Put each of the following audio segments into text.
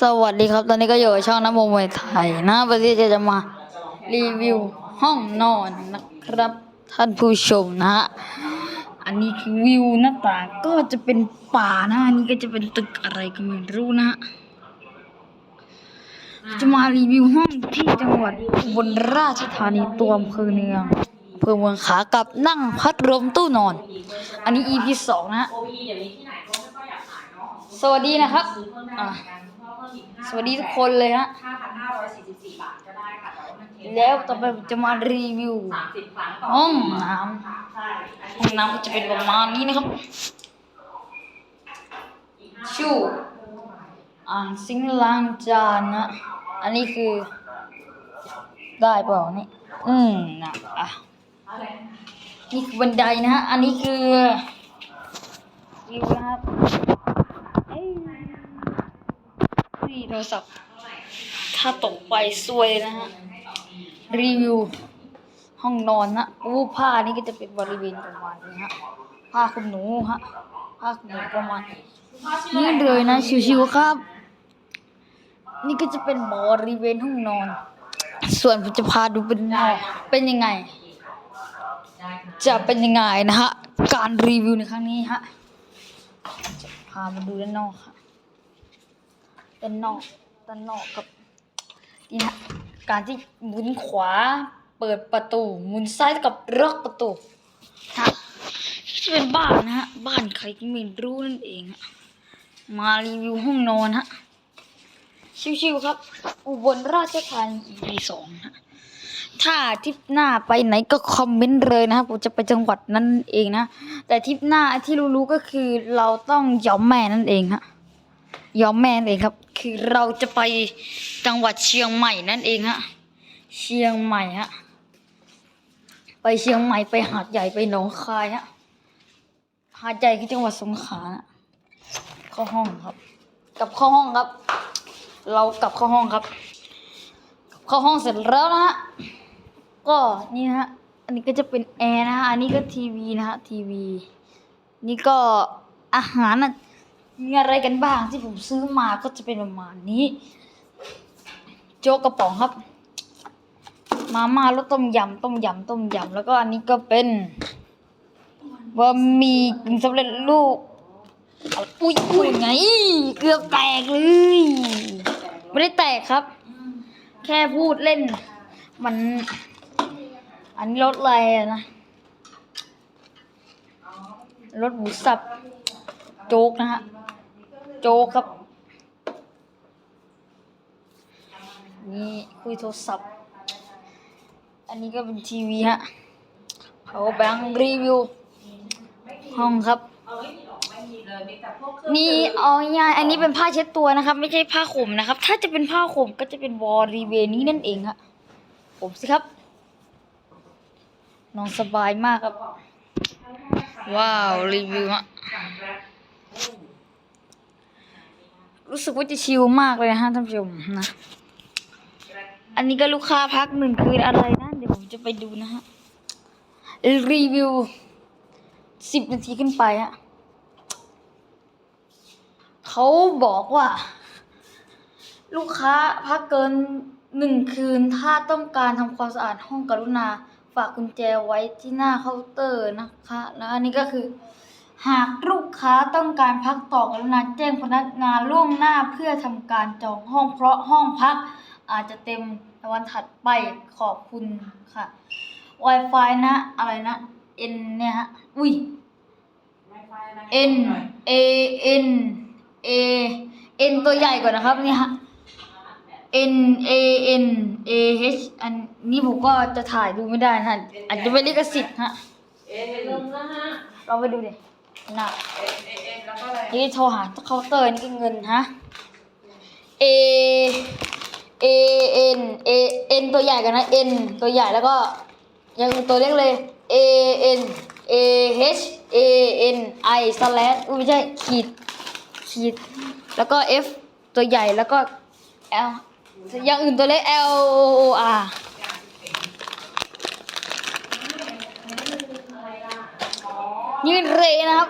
สวัสดีครับ ตอนนี้ก็อยู่ช่องน้ำมวยไทยนะวันนี้จะจะมารีวิวห้องนอนนะครับ ท่านผู้ชมนะฮะอันนี้คือวิวหน้าต่างก็จะเป็นป่านะอันนี้ก็จะเป็นตึกอะไรก็ไม่รู้นะฮะจะมารีวิวห้องที่จังหวัดอุบลราชธานีตัวอำเภอเนืองอำเภอเมืองขากับนั่งพัดลมตู้นอน อันนี้ EP สองนะฮะโอวีเดี๋ยวนี้ที่ไหนก็ไม่ค่อยอยากขายเนาะสวัสดีนะครับ ซื้อเพิ่มได้อะเหมือนกันเพิ่มอีกห้าสวัสดีทุกคนเลยฮะห้าพันห้าร้อยสี่สิบสี่บาทก็ได้ค่ะแต่ว่ามันเทแล้วต่อไปผมจะมารีวิว สามสิบครั้งต่อห้องน้ค่ะใช่อันำห้องน้ำก็จะเป็นประมาณนี้นะครับ ชูอ่างซิงค์ล้างจานนะ อันนี้คือ ได้เปล่านี่ อืมนะอะ อะไรนี่คือบันไดนะฮะ อันนี้คือวิวนะครับเอ้ย นี่โทรศัพท์ ถ้าตกไปซวยนะฮะ รีวิว ห้องนอนนะอู้ผ้านี่ก็จะเป็นบริเวณประมาณนี้ฮะ ผ้าขนหนูฮะ ผ้าขนหนูประมาณนี้นี่เลยนะ ชิวๆครับ นี่ก็จะเป็นบริเวณห้องนอน ส่วนผมจะพาดูเป็นนอกเป็นยังไง จะเป็นยังไงนะฮะ การรีวิวในครั้งนี้ฮะ พามาดูด้านนอกค่ะ ด้านนอกด้านนอกกับนี่ฮะการที่หมุนขวา เปิดประตูหมุนซ้ายกับล็อกประตูฮะจะเป็นบ้านนะฮะ บ้านใครก็ไม่รู้นั่นเองฮะมารีวิวห้องนอนฮะชิวๆครับ อุบลราชธานี EP สองฮะถ้าทริปหน้าไปไหนก็คอมเมนต์เลยนะครับผมจะไปจังหวัดนั้นเองนะ แต่ทริปหน้าที่รู้ๆก็คือเราต้องยอมแม่นั่นเองฮะ ยอมแม่เองครับ คือเราจะไปจังหวัดเชียงใหม่นั่นเองฮะ เชียงใหม่ฮะ ไปเชียงใหม่ไปหาดใหญ่ไปหนองคายฮะ หาดใหญ่คือจังหวัดสงขลาเข้าห้องครับ กลับเข้าห้องครับ เรากลับเข้าห้องครับ เข้าห้องเสร็จแล้วนะฮะ ก็นี่ฮะ อันนี้ก็จะเป็นแอร์นะฮะ อันนี้ก็ทีวีนะฮะทีวี นี่ก็อาหารน่ะ มีอะไรกันบ้างที่ผมซื้อมาก็จะเป็นประมาณนี้ โจ๊กกระป๋องครับ มาม่ารสต้มยำต้มยำต้มยำแล้วก็อันนี้ก็เป็นบะหมี่กึ่งสำเร็จรูปอุ้ยอุ้ยไง เกือบแตกเลย ไม่ได้แตกครับ แค่พูดเล่น มัน อันนี้รถอะไรนะรถหมูสับ โจ๊กนะฮะ โจ๊กครับ นี่คุยโทรศัพท์ อันนี้ก็เป็นทีวีฮะเขาแบงรีวิว ห้องครับ นี่องนี่เอาง่ายอันนี้เป็นผ้าเช็ดตัวนะครับ ไม่ใช่ผ้าห่มนะครับ ถ้าจะเป็นผ้าห่มก็จะเป็นบริเวนี้นั่นเองครับผมสิครับนอนสบายมากครับ ว้าว รีวิวอะ รู้สึกว่าจะชิลมากเลยนะฮะท่านผู้ชมนะ อันนี้ก็ลูกค้าพักหนึ่งคืนอะไรนะเดี๋ยวผมจะไปดูนะฮะรีวิวสิบนาทีขึ้นไปฮะเขาบอกว่า ลูกค้าพักเกินหนึ่งคืน ถ้าต้องการทำความสะอาดห้องกรุณา ฝากกุญแจไว้ที่หน้าเคาน์เตอร์นะคะ แล้วอันนี้ก็คือ หากลูกค้าต้องการพักต่อกรุณาแจ้งพนักงานล่วงหน้าเพื่อทำการจองห้องเพราะห้องพัก อาจจะเต็มในวันถัดไปขอบคุณค่ะ Wi-Fi นะอะไรนะ N เนี่ยฮะอุ้ย Wi-Fi อะไร N A N A N ตัวใหญ่ก่อนนะครับนี่ฮะ N A N A H อันนี้ผมก็จะถ่ายดูไม่ได้นะอาจจะเป็นลิขสิทธิ์ฮะเอ็นลืมนะฮะเราไปดูดิ น่ะเอ็นเอ็นเอ็นแล้วก็อะไรนี่โทรหาเคาน์เตอร์นี่ก็เงินฮะ A A N A N ตัวใหญ่กันนะ N ตัวใหญ่แล้วก็ยังตัวเล็กเลย A N A H A N I slash อุ้ยไม่ใช่ขีดขีด แล้วก็ F ตัวใหญ่แล้วก็ L อย่างอื่นตัวเล็ก L O R ยืนเรนะครับ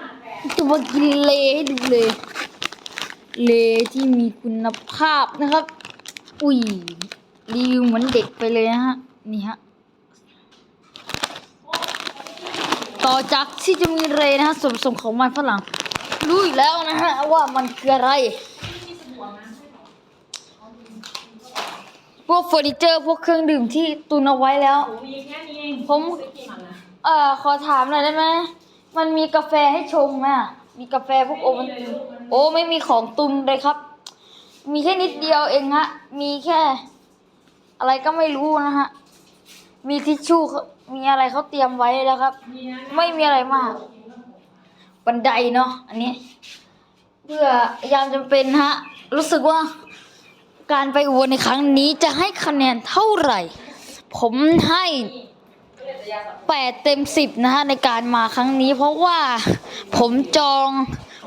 จะมากินเลให้ดูเลย เลที่มีคุณภาพนะครับ อุ้ยรีวิวเหมือนเด็กไปเลยนะฮะ นี่ฮะ ต่อจากที่จะมีเลนะฮะส่วนผสมของมันฝรั่ง รู้อยู่แล้วนะฮะ ว่ามันคืออะไรพวกเฟอร์นิเจอร์พวกเครื่องดื่มที่ตุนเอาไว้แล้ว ผม เอ่อ ขอถามหน่อยได้ไหม มันมีกาแฟให้ชงไหมอะมีกาแฟพวกโอวัลตินโอ้ไม่มีของตุนเลยครับ มีแค่นิดเดียวเองฮะ มีแค่ อะไรก็ไม่รู้นะฮะ มีทิชชู่มีอะไรเขาเตรียมไว้แล้วครับ ไม่มีอะไรมาก บันไดเนาะอันนี้ เพื่อยามจำเป็นฮะ รู้สึกว่าการไปอุบลในครั้งนี้จะให้คะแนนเท่าไหร่ ผมให้ แปดเต็มสิบนะฮะในการมาครั้งนี้เพราะว่าผมจอง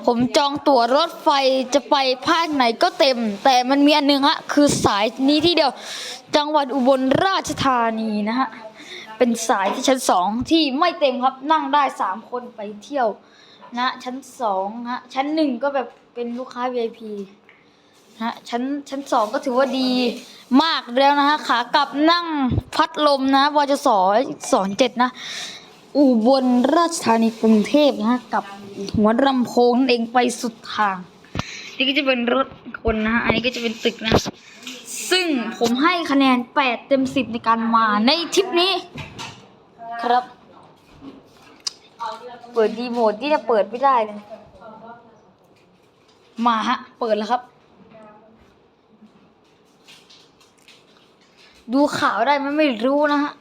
ผมจองตั๋วรถไฟจะไปภาคไหนก็เต็ม แต่มันมีอันหนึงฮะคือสายนี้ที่เดียวจังหวัดอุบลราชธานีนะฮะเป็นสายที่ชั้นสองที่ไม่เต็มครับนั่งได้สามคนไปเที่ยวนะชั้นสองฮะชั้นหนึ่งก็แบบเป็นลูกค้า VIP นะฮะชั้นชั้นสองก็ถือว่าดีมากแล้วนะฮะขากลับนั่งพัดลมนะวจสสอนเจ็ดนะ อุบลราชธานีกรุงเทพนะฮะกับหัวลำโพงนั่นเองไปสุดทาง นี่ก็จะเป็นรถคนนะฮะอันนี้ก็จะเป็นตึกนะ ซึ่งผมให้คะแนน8เต็ม10ในการมาในทริปนี้ ครับ เปิดดีโมดที่จะเปิดไม่ได้เลยมาฮะ เปิดแล้วครับ ดูข่าวได้ไหมไม่รู้นะฮะ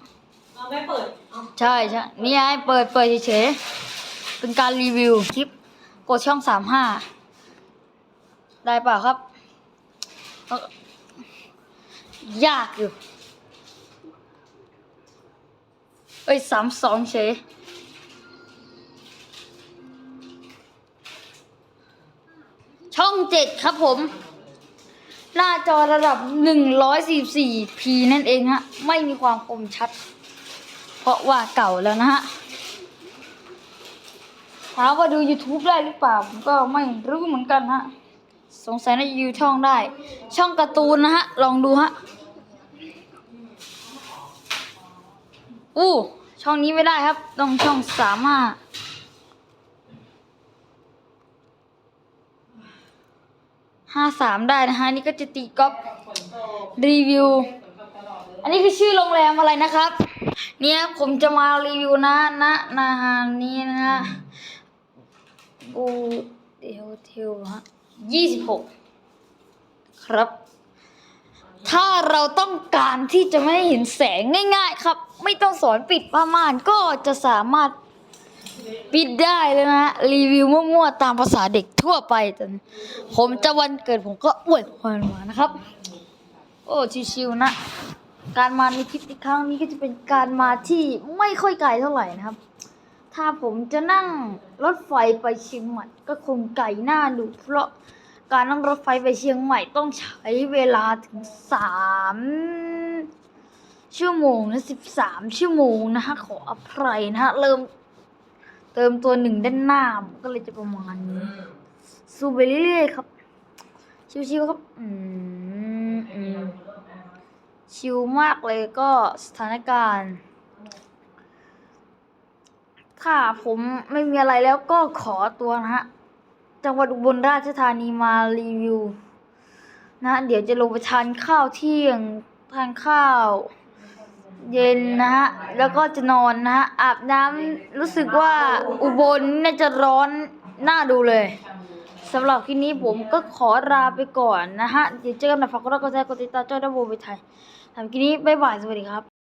เอาไม่เปิดเอาใช่ใช่นี่ไงเปิดเปิดเฉยๆเป็นการรีวิวคลิปกดช่องสามห้าได้เปล่าครับเอ้อยากอยู่ เอ้ยสามสองเฉยช่องเจ็ดครับผม หน้าจอระดับ 144p นั่นเองฮะ ไม่มีความคมชัด เพราะว่าเก่าแล้วนะฮะ ถามว่าดู YouTube ได้หรือเปล่า ผมก็ไม่รู้เหมือนกันฮะ สงสัยน่าจะยูช่องได้ ช่องการ์ตูนนะฮะ ลองดูฮะ อู้ ช่องนี้ไม่ได้ครับ ต้องช่องสามา ห้าสามได้นะฮะนี่ก็จะตีก๊อปรีวิว อันนี้คือชื่อโรงแรมอะไรนะครับ เนี่ยผมจะมารีวิวนะณนาฮานี้นะบูเดลเทลฮะยี่สิบหกครับ ถ้าเราต้องการที่จะไม่เห็นแสงง่าย ๆ ครับ ไม่ต้องสอนปิดผ้าม่านก็จะสามารถ ปิดได้เลยนะรีวิวมั่วๆตามภาษาเด็กทั่วไปจนผมจะวันเกิดผมก็อวยพรมานะครับ โอ้ชิวๆนะ การมาในทริปในครั้งนี้ก็จะเป็นการมาที่ไม่ค่อยไกลเท่าไหร่นะครับ ถ้าผมจะนั่งรถไฟไปเชียงใหม่ก็คงไกลหน้าดูเพราะการนั่งรถไฟไปเชียงใหม่ต้องใช้เวลาถึงสามชั่วโมงนะสิบสามชั่วโมงนะฮะขออภัยนะฮะเริ่ม เติมตัวหนึ่งด้านหน้าก็เลยจะประมาณนี้สู้ไปเรื่อยๆครับ ชิวๆครับ อืมอืมชิลมากเลยก็สถานการณ์ ถ้าผมไม่มีอะไรแล้วก็ขอตัวนะฮะ จังหวัดอุบลราชธานีมารีวิว นะ เดี๋ยวจะลงไปทานข้าวเที่ยงทานข้าว เย็นนะฮะ แล้วก็จะนอนนะฮะ อาบน้ำรู้สึกว่าอุบลน่าจะร้อนน่าดูเลยสำหรับคลิปนี้ผมก็ขอลาไปก่อนนะฮะ เดี๋ยวเจอกันใหม่ฝากกดไลค์กดแชร์กดติดตามจ้าดับโบไปไทยทำคลิปนี้บ๊ายบาย สวัสดีครับ